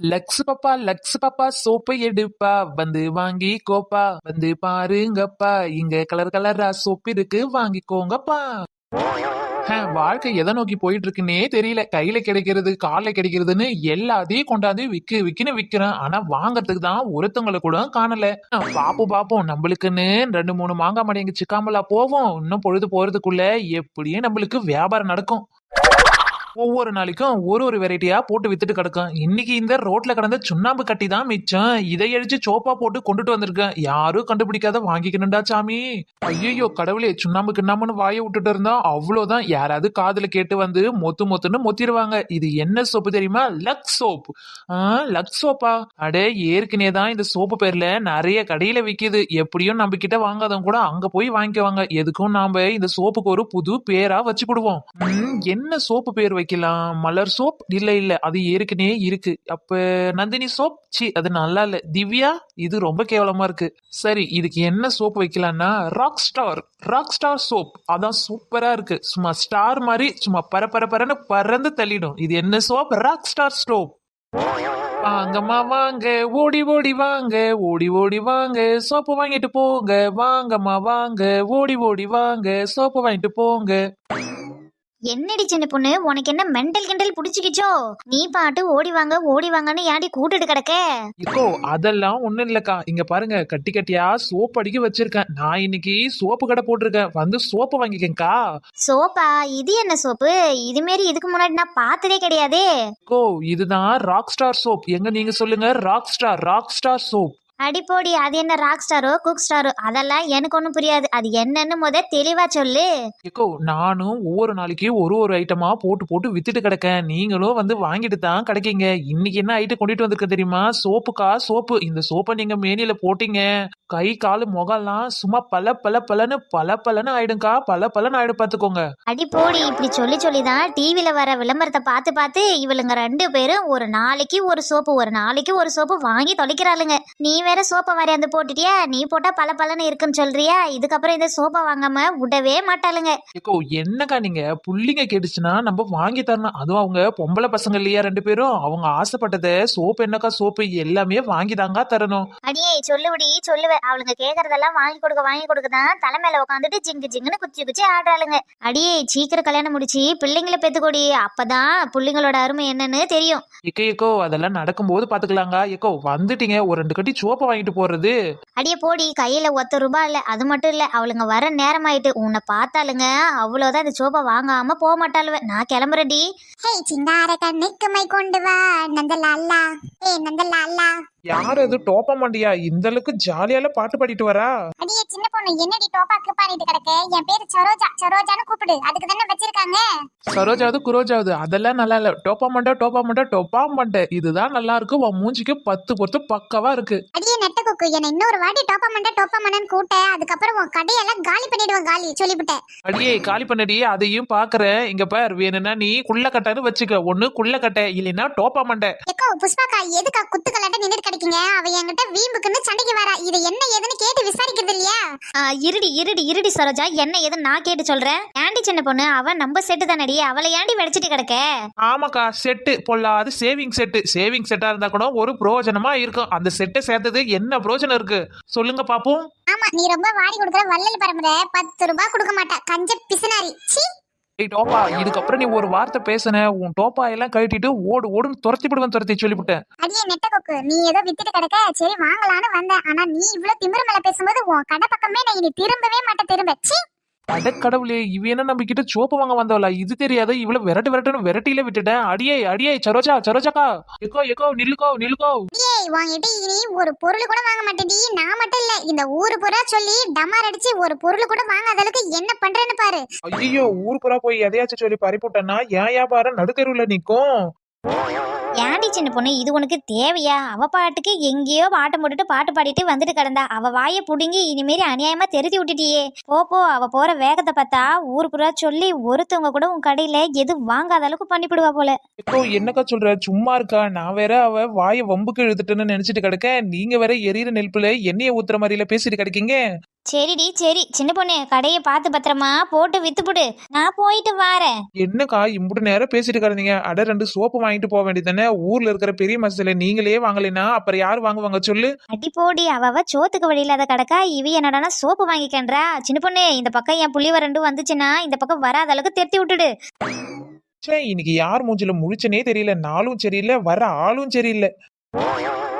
Lux பாப்பா lux பாப்பா சோப்பை எடுப்பா. வந்து வாங்கி கோப்பா. வந்து பாருங்கப்பா இங்க கலர் கலரா சோப்பு இருக்கு வாங்கிக்கோங்கப்பா. வாழ்க்கை எதை நோக்கி போயிட்டு இருக்குன்னே தெரியல. கையில கிடைக்கிறது காலில் கிடைக்கிறதுன்னு எல்லாத்தையும் கொண்டாந்து விக்கு விக்குன்னு விக்கிறேன். ஆனா வாங்கறதுக்கு தான் ஒருத்தவங்களை கூட காணல. பாப்போம் பாப்போம். நம்மளுக்குன்னு ரெண்டு மூணு மாங்காய் மணி எங்க சிக்காமலா போவோம். இன்னும் பொழுது போறதுக்குள்ள எப்படியும் நம்மளுக்கு வியாபாரம் நடக்கும். ஒவ்வொரு நாளைக்கும் ஒரு ஒரு வெரைட்டியா போட்டு வித்துட்டு கிடக்கும். இன்னைக்கு இந்த ரோட்ல கடந்த சுண்ணாம்பு கட்டி தான் மிச்சம். இதை அழிச்சு சோப்பா போட்டு கொண்டுட்டு வந்திருக்கேன். யாரும் கண்டுபிடிக்காத வாங்கிக்கணும்டா சாமி. ஐயோ கடவுளே சுண்ணாம்பு கிண்ணாமனு வாயை விட்டுட்டு இருந்தா அவ்வளவுதான் யாராவது காதுல கேட்டு வந்து மொத்து மொத்துன்னு மொத்திடுவாங்க இது என்ன சோப்பு தெரியுமா? Lux soap. லக்ஸ் சோப்பா? அடே ஏற்கனவே தான் இந்த சோப்பு பேர்ல நிறைய கடையில விற்கிது எப்படியும் நம்ம கிட்ட வாங்காதவங்க கூட அங்க போய் வாங்கிக்குவாங்க. எதுக்கும் நாம இந்த சோப்புக்கு ஒரு புது பேரா வச்சுக்கிடுவோம் ம், என்ன சோப்பு பேர் வைக்கலாம். மலர் சோப்? இல்லை இல்லை. அது ஏற்கனவே இருக்கு. அப்போ நந்தினி சோப்? சி அது நல்லா இல்லை. திவ்யா இது ரொம்ப கேவலமாக இருக்கு. சரி இதுக்கு என்ன soap வைக்கலாம்னா rock star rock star soap. அதான் சூப்பராக இருக்கு. சும்மா ஸ்டார் மாதிரி சும்மா பர பர பரன்னு பறந்து தள்ளிடும். இது என்ன சோப்? ராக் ஸ்டார் சோப் வாங்கம்மா வாங்க. ஓடி ஓடி வாங்க. ஓடி ஓடி வாங்க. சோப்பு வாங்கிட்டு போங்க. வாங்கம்மா வாங்க. ஓடி ஓடி வாங்க. சோப்பு வாங்கிட்டு போங்க. என்னடி சின்ன பொண்ணு உனக்கு என்ன மெண்டல் கிண்டல் புடிச்சுக்கிச்சோ? நீ பாட்டு ஓடி வாங்க ஓடி வாங்கன்னு ஏன்டி கூட்டிட்டு கிடக்க? இப்போ அதெல்லாம் ஒண்ணும் இல்லக்கா. இங்க பாருங்க கட்டி கட்டியா சோப் அடிக்க வச்சிருக்கேன். நான் இன்னைக்கு சோப்பு கடை போட்டிருக்கேன். வந்து சோப்பு வாங்கிக்கங்கக்கா சோப்பா? இது என்ன சோப்பு? இது மாரி இதுக்கு முன்னாடி நான் பார்த்ததே கிடையாதே. கோ இதுதான் ராக் ஸ்டார் சோப் எங்க நீங்க சொல்லுங்க? Rock star rock star soap அடிப்போடி அது என்ன ராக் ஸ்டாரோ குக் ஸ்டாரோ அதெல்லாம் எனக்கு ஒன்றும் புரியாது. அது என்னன்னு முத தெளிவா சொல்லு. ஏக்கோ நானும் ஒவ்வொரு நாளைக்கு ஒரு ஒரு ஐட்டமா போட்டு போட்டு வித்துட்டு கிடக்கேன். நீங்களும் வந்து வாங்கிட்டு தான் கிடைக்கீங்க. இன்னைக்கு என்ன ஐட்டம் கொண்டுட்டு வந்திருக்க தெரியுமா? சோப்புக்கா சோப்பு. இந்த சோப்பை நீங்க மேனியில போட்டீங்க. கை காலு முகம்லாம் சும்மா பல பல பலன்னு பல பலன்னு ஆயிடும்க்கா. பல பலன்னு ஆயிடும் பாத்துக்கோங்க. அடிப்போடி இப்படி சொல்லி சொல்லி தான் டிவியில் வர விளம்பரத்தை பார்த்து பார்த்து இவளுங்க ரெண்டு பேரும் ஒரு நாளைக்கு ஒரு சோப்பு ஒரு நாளைக்கு ஒரு சோப்பு வாங்கி தொலைக்கிறாளுங்க. நீ வேற சோப்பை வரையாந்து போட்டுட்டியா? நீ போட்டா பல பலன்னு இருக்குன்னு சொல்றியா? இதுக்கப்புறம் இந்த சோப்பை வாங்காம விடவே மாட்டாளுங்க. ஏக்கோ என்னக்கா நீங்க? புள்ளிங்க கேட்டுச்சுன்னா நம்ம வாங்கி தரணும். அதுவும் அவங்க பொம்பளை பசங்க இல்லையா ரெண்டு பேரும்? அவங்க ஆசைப்பட்டதை சோப்பு என்னக்கா சோப்பு? எல்லாமே வாங்கி தாங்க தரணும். அடியே சொல்லுபடி சொல்லுவ. அவளுங்க கேக்குறதெல்லாம் வாங்கி கொடுக்க வாங்கி கொடுக்க தான் தலைமையில உட்காந்துட்டு ஜிங்கு ஜிங்குன்னு குச்சி குச்சி ஆடுறாளுங்க. அடியே சீக்கிரம் கல்யாணம் முடிச்சு பிள்ளைங்களை பெத்துக்கொடி. அப்பதான் பிள்ளைங்களோட அருமை என்னன்னு தெரியும். ஏக்கோ ஏக்கோ அதெல்லாம் நடக்கும்போது பாத்துக்கலாங்க ஏக்கோ வந்துட்டீங்க. ஒரு ரெண்டு கட்டி சோப்பை வாங்கிட்டு போறது? அடியே போடி கையில ஒத்த ரூபாய் இல்ல அது மட்டும் இல்ல அவளுங்க வர நேரம் ஆயிட்டு உன்னை பார்த்தாளுங்க அவ்வளவுதான் இந்த சோப்பை வாங்காம போக மாட்டாளுவ. நான் கிளம்புறேன்டி. ஹே சிங்கார கண்ணுக்கு மை கொண்டு வா நந்தலாலா. ஏ நந்தலாலா. யார் அது? டோப்ப மாண்டியா இந்த அளவுக்கு ஜாலியால பாட்டு பாடிட்டு வரா? அடியே சின்ன பொண்ணு என்னடி டோப்பாக்கு பாடிட்டு கிடக்க? என் பேரு சரோஜா. சரோஜான்னு கூப்பிடு. அதுக்கு தானே வச்சிருக்காங்க? சரோஜாவது குரோஜாவது. அதெல்லாம் நல்லா இல்ல. டோப்பா மண்டா டோப்பா மண்டா டோப்பா மண்டை இதுதான் நல்லா இருக்கு உன் மூஞ்சிக்கு பத்து பொறுத்து பக்கவா இருக்கு. அடியே நெட்ட கொக்கு என்ன இன்னொரு வாட்டி டோப்பா மண்டா டோப்பா மண்டன்னு கூட்ட அதுக்கப்புறம் உன் கடையெல்லாம் காலி பண்ணிடுவேன் காலி. சொல்லிவிட்டேன். அடியே காலி பண்ணடி. அதையும் பாக்குறேன். இங்க பார் வேணும்னா நீ குள்ள கட்டன்னு வச்சுக்க. ஒண்ணு குள்ள கட்டை. இல்லைன்னா டோப்பா மண்டை புஷ்பாக்கா எதுக்கா குத்து கலாட்ட நின்னுட்டு கிடைக்கீங்க அவ என்கிட்ட வீம்புக்குன்னு சண்டைக்கு வரா. இது என்ன ஏதுன்னு கேட்டு விசாரிக்கிறது இல்லையா? இருடி இருடி இருடி சரோஜா. என்ன ஏது நான் கேட்டு சொல்றேன். ஏண்டி சின்ன பொண்ணு? அவ நம்ம செட்டு தானடி. அவளை ஏண்டி வெடிச்சிட்டு கிடக்க? ஆமாக்கா செட்டு பொல்லாது சேவிங் செட்டு சேவிங் செட்டா இருந்தா கூட ஒரு பிரயோஜனமா இருக்கும். அந்த செட்டை சேர்த்தது என்ன பிரயோஜனம் இருக்கு? சொல்லுங்க பாப்போம். ஆமா நீ ரொம்ப வாரி கொடுக்குற வள்ளல் பரம்பரை பத்து ரூபாய் கொடுக்க மாட்டா. கஞ்ச பிசுனாரி. சீ ஏய் டோப்பா இதுக்கப்புறம் நீ ஒரு வார்த்தை பேசுன உன் டோப்பா எல்லாம் கழட்டிட்டு ஓடு ஓடுன்னு துரத்தி விடுவேன் துரத்தி சொல்லிவிட்டேன். அடியே நெட்ட கொக்கு நீ ஏதோ வித்துட்டு கிடக்க சரி வாங்கலான்னு வந்தேன் ஆனா நீ இவ்வளவு திமிரு மேல பேசும்போது உன் கடை பக்கமே நான் இனி திரும்பவே மாட்டேன் திரும்ப. சீ அடக்கடவுளே இவ என்ன நம்ம கிட்ட சோப்பு வாங்க வந்தவளா? இது தெரியாத இவ்வளவு விரட்டு விரட்டுன்னு விரட்டியில விட்டுட்டேன். அடியே அடியே சரோஜா சரோஜாக்கா எக்கோ எக்கோ நில்லுக்கோ நில்லுக்கோ. ஏய் உன்கிட்ட இனி ஒரு பொருள் கூட வாங்க மாட்டேடி நான் மட்டும் இல்ல இந்த ஊரு புறா சொல்லி டமார் அடிச்சு ஒரு பொருள் கூட வாங்காத அளவுக்கு என்ன பண்றேன்னு பாரு. ஐயோ ஊர் புறா போய் எதையாச்சும் சொல்லி பறிப்புட்டனா ஏன் வியாபாரம் நடுத்தருவுல நிக்கும்? ஏண்டி சின்ன பொண்ணு இது உனக்கு தேவையா? அவ பாட்டுக்கு எங்கேயோ பாட்டு போட்டுட்டு பாட்டு பாடிட்டு வந்துட்டு கிடந்தா. அவ வாயை புடுங்கி இனிமேரி அநியாயமா தெரிஞ்சு விட்டுட்டியே. போ போ அவ போற வேகத்தை பார்த்தா ஊர் புறா சொல்லி ஒருத்தவங்க கூட உன் கடையில எது வாங்காத அளவுக்கு பண்ணிவிடுவா போல. எக்கோ என்னக்கா சொல்ற? சும்மா இருக்கா? நான் வேற அவ வாயை வம்புக்கு இழுத்துட்டேன்னு நினைச்சிட்டு கிடக்க. நீங்க வேற எரியிற நெருப்புல எண்ணெயை ஊத்துற மாதிரில பேசிட்டு கிடைக்கீங்க. சரிடி சரி. சின்ன பொண்ணு கடையை பார்த்து பத்திரமா போட்டு வித்துப்புடு நான் போயிட்டு வாரேன். என்னக்கா இம்புட்டு நேரம் பேசிட்டு கிடந்தீங்க. அட ரெண்டு சோப்பு வாங்கிட்டு போக வேண்டியதானே ஊர்ல இருக்கிற பெரிய மசில நீங்களே வாங்கலைன்னா அப்புறம் யார் வாங்குவாங்க சொல்லு? அடி போடி அவ சோத்துக்கு வழி இல்லாத கடக்கா. இவ என்னடானா சோப்பு வாங்கிக்கன்றா. சின்ன பொண்ணு இந்த பக்கம் என் புள்ளி வரண்டு வந்துச்சுன்னா இந்த பக்கம் வராத அளவுக்கு தெருத்தி விட்டுடு. ச்சே இன்னைக்கு யார் மூஞ்சில முழிச்சனே தெரியல நாளும் சரியில்லை வர ஆளும் சரியில்லை.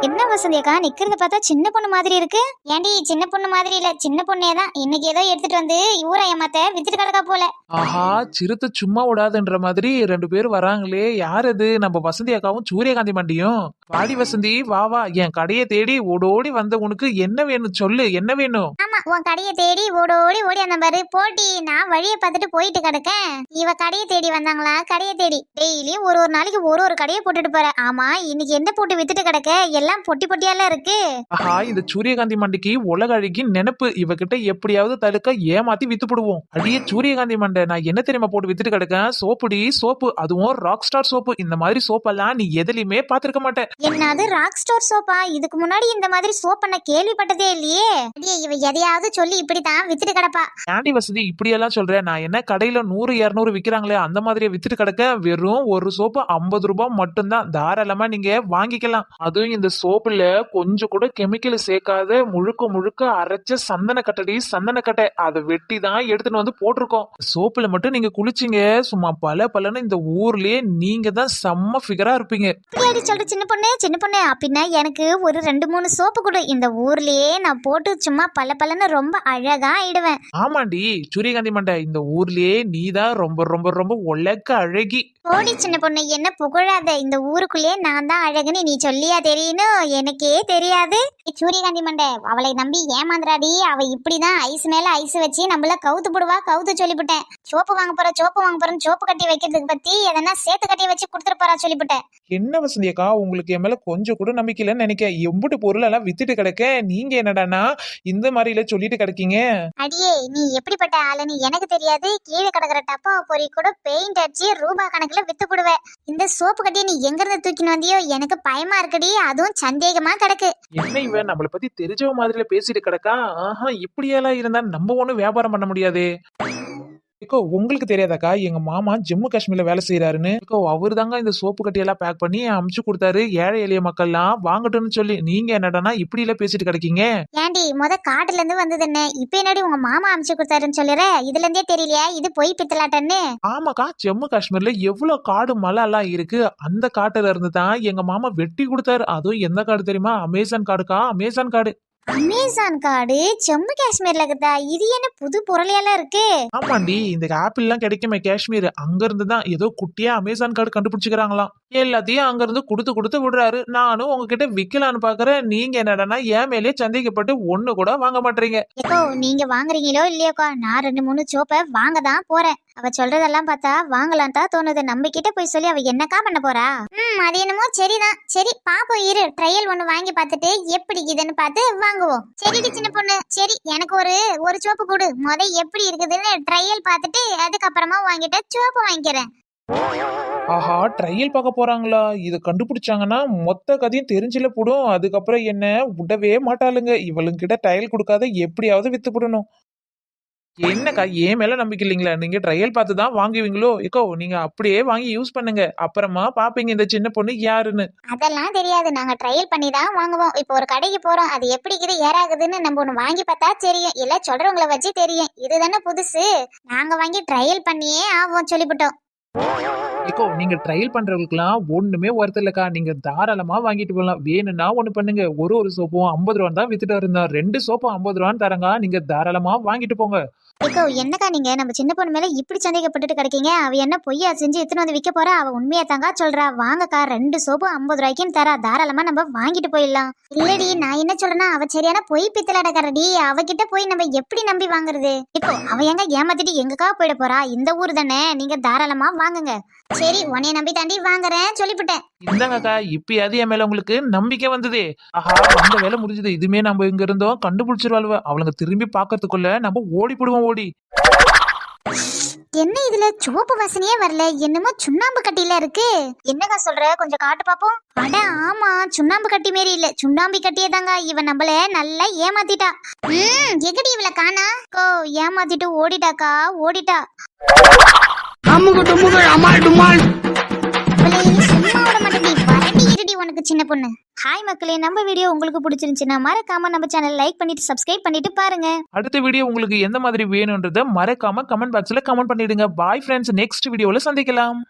என்ன வசந்தியக்கா நிக்கிறத பார்த்தா சின்ன பொண்ணு மாதிரி இருக்கு. ஏண்டி சின்ன பொண்ணு மாதிரி இல்ல. சின்ன பொண்ணே தான். இன்னைக்கு ஏதோ எடுத்துட்டு வந்து ஊரை ஏமாத்த வித்துட்டு கிடக்கா போல. ஆஹா சிறுத்தை சும்மா விடாதுன்ற மாதிரி ரெண்டு பேரும் வராங்களே. யார் அது? நம்ம வசந்தி அக்காவும் சூரியகாந்தி மண்டியும். பாடி வசந்தி வா வா. என் கடையை தேடி ஓடோடி வந்த உனக்கு என்ன வேணும் சொல்லு? என்ன வேணும்? உன் கடையை தேடி ஓடி ஓடி அந்த பாரு. போட்டி நான் வழியை பார்த்துட்டு போயிட்டு கிடக்கேன். இவ கடையை தேடி வந்தாங்களா? கடையை தேடி. டெய்லி ஒரு ஒரு நாளைக்கு ஒரு ஒரு கடையை போட்டுட்டு போற ஆமா இன்னைக்கு என்ன போட்டு வித்துட்டு கிடக்க? எல்லாம் பொட்டி பொட்டியால இருக்கு. ஆஹா இந்த சூரியகாந்தி மண்டிக்கு உலக அழகி நினைப்பு. இவகிட்ட எப்படியாவது தடுக்க ஏமாத்தி வித்துப்படுவோம் அடியே சூரியகாந்தி மண்டை நான் என்ன தெரியுமா போட்டு வித்துட்டு கிடக்கேன்? சோப்புடி சோப்பு. அதுவும் ராக் ஸ்டார் சோப்பு. இந்த மாதிரி சோப்பெல்லாம் நீ எதுலயுமே பாத்திருக்க மாட்டே. என்னது ராக் ஸ்டோர் சோப்பா? இதுக்கு முன்னாடி இந்த மாதிரி சோப் பண்ண கேள்விப்பட்டதே இல்லையே. அடியே இவ எதையாவது சொல்லி இப்படித்தான் வித்துட்டு கிடப்பா. ஏண்டி வசதி இப்படியெல்லாம் சொல்றேன் நான் என்ன கடையில நூறு இருநூறு விக்கிறாங்களே அந்த மாதிரியே வித்துட்டு கிடக்க? வெறும் ஒரு சோப்பு ஐம்பது ரூபாய் மட்டும்தான். தாராளமா நீங்க வாங்கிக்கலாம். அதுவும் இந்த சோப்புல கொஞ்சம் கூட கெமிக்கல் சேர்க்காத முழுக்க முழுக்க அரைச்ச சந்தன கட்டடி சந்தன கட்டை. அதை வெட்டி தான் எடுத்துட்டு வந்து போட்டிருக்கோம். சோப்புல மட்டும் நீங்க குளிச்சிங்க. சும்மா பல பலன்னு இந்த ஊர்லயே நீங்க தான் செம்ம ஃபிகரா இருப்பீங்க. இப்படியாடி சொல்ற சின்ன பொண்ணு சின்ன பொண்ணு. அப்படின்னா எனக்கு ஒரு ரெண்டு மூணு சோப்பு கொடு. இந்த ஊர்லயே நான் போட்டு சும்மா பல பலன்னு ரொம்ப அழகா இடுவேன் ஆமாண்டி. சூரியகாந்தி மண்டை இந்த ஊர்லயே நீதான் ரொம்ப ரொம்ப ரொம்ப உலக அழகி. ஓடி சின்ன பொண்ணு என்ன புகழாத? இந்த ஊருக்குள்ளே நான் தான் அழகுன்னு நீ சொல்லியா தெரியணும் எனக்கே தெரியாது. சூரியகாந்தி மண்டை அவளை நம்பி ஏமாந்துறாடி அவ இப்படிதான் ஐஸ் மேல ஐஸ் வச்சு நம்மள கவுத்து போடுவா கவுத்து சொல்லிவிட்டேன். சோப்பு வாங்க போற சோப்பு வாங்க போறேன்னு சோப்பு கட்டி வைக்கிறதுக்கு பத்தி எதனா சேர்த்து கட்டி வச்சு கொடுத்துட்டு போறா சொல்லிவிட்டேன். என்ன வசந்தி அக்கா உங்களுக்கு என் மேல கொஞ்சம் கூட நம்பிக்கை இல்லைன்னு நினைக்க எம்புட்டு பொருள் எல்லாம் வித்துட்டு கிடக்க நீங்க என்னடான்னா இந்த மாதிரில சொல்லிட்டு கிடக்கீங்க? அடியே நீ எப்படிப்பட்ட ஆளுன்னு எனக்கு தெரியாது. கீழே கிடக்குற டப்பா பொறி கூட பெயிண்ட் அடிச்சு ரூபா கணக்குல வித்து போடுவேன் இந்த சோப்பு கட்டியை நீ எங்க இருந்து தூக்கின்னு வந்தியோ? எனக்கு பயமா இருக்குடி. அதுவும் சந்தேகமா கிடக்கு. என்ன இவன்? நம்மள பத்தி தெரிஞ்சவ மாதிரில பேசிட்டு கிடக்கா? ஆஹா இப்படியெல்லாம் இருந்தா நம்ம ஒண்ணும் வியாபாரம் பண்ண முடியாதே. இப்போ உங்களுக்கு தெரியாதாக்கா? எங்க மாமா ஜம்மு காஷ்மீர்ல வேலை செய்யறாருன்னு இப்போ அவரு தாங்க இந்த சோப்பு கட்டியெல்லாம் பேக் பண்ணி அமுச்சு கொடுத்தாரு. ஏழை எளிய மக்கள்லாம் வாங்கட்டும்னு சொல்லி. நீங்க என்னடானா இப்படி எல்லாம் பேசிட்டு கிடக்கீங்க? ஏண்டி முத காட்டுல இருந்து வந்தது என்ன? இப்ப என்னடி உங்க மாமா அனுப்பிச்சு கொடுத்தாருன்னு சொல்லுற? இதுல இருந்தே தெரியலையா இது போய் பித்தலாட்டன்னு. ஆமாக்கா ஜம்மு காஷ்மீர்ல எவ்வளவு காடு மலை எல்லாம் இருக்கு. அந்த காட்டுல இருந்து தான் எங்க மாமா வெட்டி கொடுத்தாரு. அதுவும் எந்த காடு தெரியுமா? அமேசான் காடுக்கா? அமேசான் காடு. அமேசான் காடு ஜம்மு காஷ்மீர்ல இருக்குதா? இது என்ன புது பொருளையெல்லாம் இருக்கு. ஆமாண்டி இந்த ஆப்பிள் எல்லாம் கிடைக்குமே காஷ்மீர். அங்க இருந்து தான் ஏதோ குட்டியா அமேசான் கார்டு கண்டுபிடிச்சுக்கிறாங்களாம். எல்லாத்தையும் அங்க இருந்து கொடுத்து கொடுத்து விடுறாரு. நானும் உங்ககிட்ட விக்கலான்னு பாக்குறேன். நீங்க என்னடான்னா என் மேலே சந்தேகப்பட்டு ஒண்ணு கூட வாங்க மாட்டீங்க. ஏக்கோ நீங்க வாங்குறீங்களோ இல்லையோக்கா? நான் ரெண்டு மூணு சோப்பை வாங்க தான் போறேன். அவ சொல்றதெல்லாம் பார்த்தா வாங்கலாம் தான் தோணுது. நம்ம கிட்ட போய் சொல்லி அவ என்னக்கா பண்ண போறா? ம் அது என்னமோ சரிதான். சரி பாப்போம் இரு. ட்ரையல் ஒண்ணு வாங்கி பார்த்துட்டு எப்படி இதுன்னு பார்த்து வாங்குவோம். சரிடி சின்ன பொண்ணு. சரி எனக்கு ஒரு ஒரு சோப்பு கொடு. முத எப்படி இருக்குதுன்னு ட்ரையல் பார்த்துட்டு அதுக்கப்புறமா வாங்கிட்டு சோப்பு வாங்கிக்கிறேன். ஆஹா ட்ரையல் பார்க்க போறாங்களா? இதை கண்டுபிடிச்சாங்கன்னா மொத்த கதையும் தெரிஞ்சில போடும். அதுக்கப்புறம் என்ன? விடவே மாட்டாளுங்க. இவளுங்கிட்ட ட்ரையல் கொடுக்காத எப்படியாவது வித்து போடணும். என்னக்கா ஏன் மேல நம்பிக்கை இல்லைங்களா? நீங்க ட்ரையல் பார்த்து தான் வாங்குவீங்களோ? ஏக்கோ நீங்க அப்படியே வாங்கி யூஸ் பண்ணுங்க. அப்புறமா பாப்பீங்க இந்த சின்ன பொண்ணு யாருன்னு. அதெல்லாம் தெரியாது. நாங்க ட்ரையல் பண்ணி தான் வாங்குவோம். இப்போ ஒரு கடைக்கு போறோம். அது எப்படி இது ஏறாகுதுன்னு நம்ம ஒண்ணு வாங்கி பார்த்தா தெரியும். இல்ல சொல்றவங்கள வச்சு தெரியும். இதுதானே புதுசு. நாங்க வாங்கி ட்ரையல் பண்ணியே ஆவோம் சொல்லிவிட்டோம் ஏக்கோ நீங்க ட்ரையல் பண்றவங்களுக்குலாம் ஒண்ணுமே ஒருத்தர் இல்லக்கா. நீங்க தாராளமா வாங்கிட்டு போகலாம் வேணும்னா ஒண்ணு பண்ணுங்க. ஒரு ஒரு சோப்பும் ஐம்பது ரூபா தான் வித்துட்டு இருந்தா ரெண்டு சோப்பும் ஐம்பது ரூபான்னு தரங்க நீங்க தாராளமா வாங்கிட்டு போங்க. ஏக்கோ என்னக்கா நீங்க? நம்ம சின்ன பொண்ணு மேல இப்படி சந்தேகப்பட்டுட்டு கிடைக்கீங்க. அவ என்ன பொய்யா செஞ்சு எத்தனை வந்து விற்க போறா? அவ உண்மையா தாங்க சொல்றா. வாங்கக்கா ரெண்டு சோப்பு ஐம்பது ரூபாய்க்குன்னு தரா. தாராளமா நம்ம வாங்கிட்டு போயிடலாம். இல்லடி நான் என்ன சொல்றேன்னா அவ சரியான பொய் பித்தலாடக்காரடி அவகிட்ட போய் நம்ம எப்படி நம்பி வாங்குறது? இப்போ அவ எங்க ஏமாத்திட்டு எங்கக்கா போயிட போறா? இந்த ஊர் தானே. நீங்க தாராளமா வாங்குங்க. சரி உன்னைய நம்பி தாண்டி வாங்குறேன் சொல்லிவிட்டேன் இந்தாங்கக்கா இப்பயாவது என் மேல உங்களுக்கு நம்பிக்கை வந்ததே. ஆஹா அந்த வேலை முடிஞ்சது. இதுமே நம்ம இங்க இருந்தோம் கண்டுபிடிச்சிருவாளுவ. அவளுங்க திரும்பி பாக்கறதுக்குள்ள நம்ம ஓடி போடுவோம் ஓடி. என்ன இதுல? சிவப்பு வாசனையே வரல. என்னமோ சுண்ணாம்பு கட்டில இருக்கு. என்னக்கா சொல்ற? கொஞ்சம் காட்டு பாப்போம். அட ஆமா. சுண்ணாம்பு கட்டி மாரி இல்ல. சுண்ணாம்பு கட்டியே தாங்க இவன் நம்மள நல்லா ஏமாத்திட்டா. ம் எகடி இவள காணா? கோ ஏமாத்திட்டு ஓடிட்டாக்கா. ஓடிட்டா. மாட்டேடி வரடி இருடி உனக்கு சின்ன பொண்ணு? ஹாய் மக்களே நம்ம வீடியோ உங்களுக்கு பிடிச்சிருந்துச்சுன்னா மறக்காம நம்ம சேனல் லைக் பண்ணிட்டு சப்ஸ்கிரைப் பண்ணிட்டு பாருங்க. அடுத்த வீடியோ உங்களுக்கு எந்த மாதிரி வேணுன்றத மறக்காம கமெண்ட் பாக்ஸ்ல கமெண்ட் பண்ணிடுங்க. பாய் ஃப்ரெண்ட்ஸ் நெக்ஸ்ட் வீடியோல சந்திக்கலாம்.